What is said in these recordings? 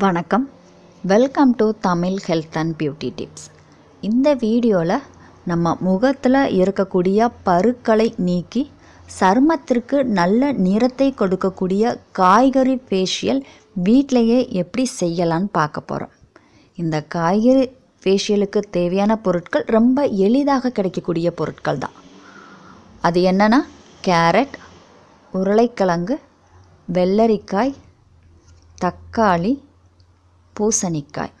வணக்கம். Welcome to Tamil health and beauty tips இந்த வீடியோவில் நம்ம முகத்தில் இருக்கக்கூடிய பருக்களை நீக்கி சருமத்திற்கு நல்ல நிறத்தை கொடுக்கக்கூடிய காய்கறி ஃபேஷியல் வீட்டிலையே எப்படி செய்யலான்னு பார்க்க போகிறோம் இந்த காய்கறி ஃபேஷியலுக்கு தேவையான பொருட்கள் ரொம்ப எளிதாக கிடைக்கக்கூடிய பொருட்கள் தான். அது என்னென்னா கேரட் உருளைக்கிழங்கு வெள்ளரிக்காய் தக்காளி பூசணிக்காய்.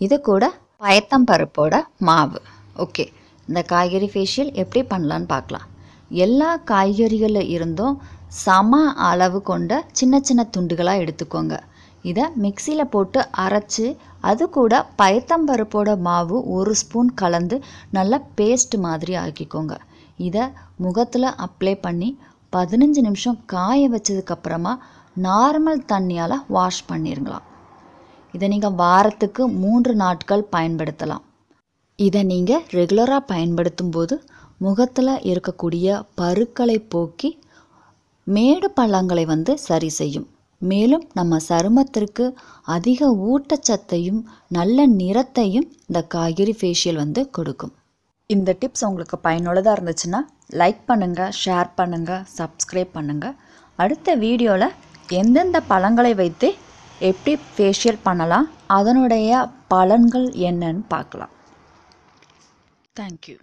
இது கூட பயத்தம்பருப்போட மாவு. ஓகே. இந்த காய்கறி ஃபேஷியல் எப்படி பண்ணலான்னு பார்க்கலாம். எல்லா காய்கறிகளில் இருந்தும் சம அளவு கொண்ட சின்ன சின்ன துண்டுகளாக எடுத்துக்கோங்க. இதை மிக்சியில் போட்டு அரைச்சி அது கூட பயத்தம்பருப்போட மாவு ஒரு ஸ்பூன் கலந்து நல்லா பேஸ்ட் மாதிரி ஆக்கிக்கோங்க. இதை முகத்தில் அப்ளை பண்ணி பதினஞ்சு நிமிஷம் காய வச்சதுக்கப்புறமா நார்மல் தண்ணியால் வாஷ் பண்ணிருங்களாம் இதை நீங்கள் வாரத்துக்கு மூன்று நாட்கள் பயன்படுத்தலாம். இதை நீங்கள் ரெகுலராக பயன்படுத்தும் போது முகத்தில் இருக்கக்கூடிய பருக்களை போக்கி மேடு பள்ளங்களை வந்து சரி செய்யும். மேலும் நம்ம சருமத்திற்கு அதிக ஊட்டச்சத்தையும் நல்ல நிறத்தையும் இந்த காய்கறி ஃபேஷியல் வந்து கொடுக்கும். இந்த டிப்ஸ் உங்களுக்கு பயனுள்ளதாக இருந்துச்சுன்னா லைக் பண்ணுங்கள் ஷேர் பண்ணுங்கள் சப்ஸ்கிரைப் பண்ணுங்கள் அடுத்த வீடியோவில் எந்தெந்த பழங்களை வைத்து எப்படி ஃபேஷியல் பண்ணலாம்? அதனுடைய பலன்கள் என்னன்னு பார்க்கலாம். தேங்க்யூ